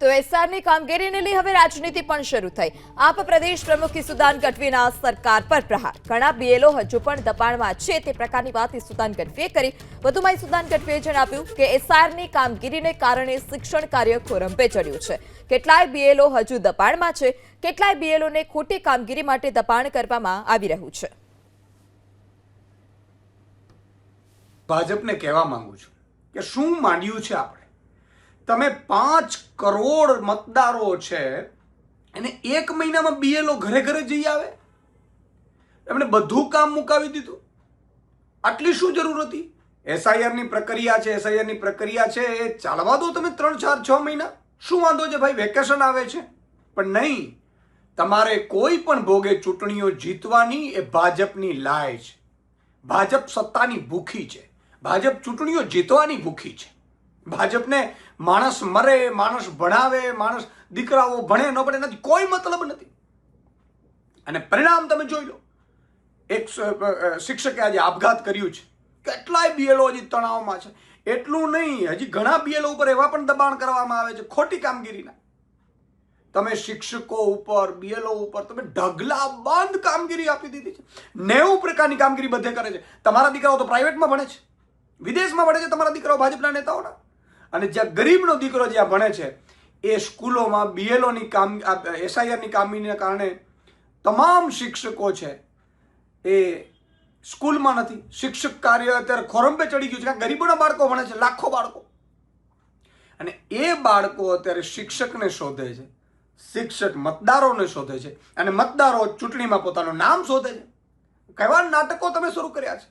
તો એસઆરની કામગીરીને લઈ હવે રાજનીતિ પણ શરૂ થઈ. આપ પ્રદેશ પ્રમુખ ઈસુદાન ગઢવીના સરકાર પર પ્રહાર. ઘણા બીએલઓ હજુ પણ દબાણમાં છે તે પ્રકારની વાત ઈસુદાન ગઢવીએ કરી. વધુમાં ઈસુદાન ગઢવીએ જણાવ્યું કે એસઆરની કામગીરીને કારણે શિક્ષણ કાર્ય ખોરંભે ચડ્યું છે. કેટલાય બીએલઓ હજુ દબાણમાં છે. કેટલાય બીએલઓને ખોટી કામગીરી માટે દબાણ કરવામાં આવી રહ્યું છે. ભાજપને કહેવા માંગુ છું કે શું માંડ્યું છે આપણે? તમે પાંચ કરોડ મતદારો છે, એને એક મહિનામાં બીએલઓ ઘરે ઘરે જઈ આવે? એમણે બધું કામ મુકાવી દીધું. આટલી શું જરૂર હતી? એસઆઈઆરની પ્રક્રિયા છે એસઆઈઆરની પ્રક્રિયા છે, એ ચાલવા દો તમે ત્રણ, ચાર, છ મહિના. શું વાંધો છે ભાઈ? વેકેશન આવે છે. પણ નહીં, તમારે કોઈ પણ ભોગે ચૂંટણીઓ જીતવાની એ ભાજપની લાય છે. ભાજપ સત્તાની ભૂખી છે. ભાજપ ચૂંટણીઓ જીતવાની ભૂખી છે. ભાજપને માણસ મરે, માણસ ભણાવે, માણસ દીકરાઓ ભણે, ન ભણે નથી કોઈ મતલબ નથી. અને પરિણામ તમે જોઈ લો. એક શિક્ષકે આજે આપઘાત કર્યું છે. કેટલાય બીએલઓ હજી તણાવમાં છે. એટલું નહીં, હજી ઘણા બીએલઓ ઉપર એવા પણ દબાણ કરવામાં આવે છે ખોટી કામગીરીના. તમે શિક્ષકો ઉપર બીએલઓ ઉપર, તમે ઢગલા બંધ કામગીરી આપી દીધી છે. નેવું પ્રકારની કામગીરી બધે કરે છે. તમારા દીકરાઓ તો પ્રાઇવેટમાં ભણે છે. વિદેશમાં ભણે છે તમારા દીકરાઓ ભાજપના નેતાઓના. અને જ્યાં ગરીબનો દીકરો જ્યાં ભણે છે, એ સ્કૂલોમાં બીએલઓની કામ એસઆઈઆરની કામગીરીના કારણે તમામ શિક્ષકો છે, એ સ્કૂલમાં નથી. શિક્ષક કાર્ય અત્યારે ખોરંબે ચડી ગયું છે ગરીબોના બાળકો ભણે છે, લાખો બાળકો. અને એ બાળકો અત્યારે શિક્ષકને શોધે છે, શિક્ષક મતદારોને શોધે છે, અને મતદારો ચૂંટણીમાં પોતાનું નામ શોધે છે. કેવા નાટકો તમે શરૂ કર્યા છે.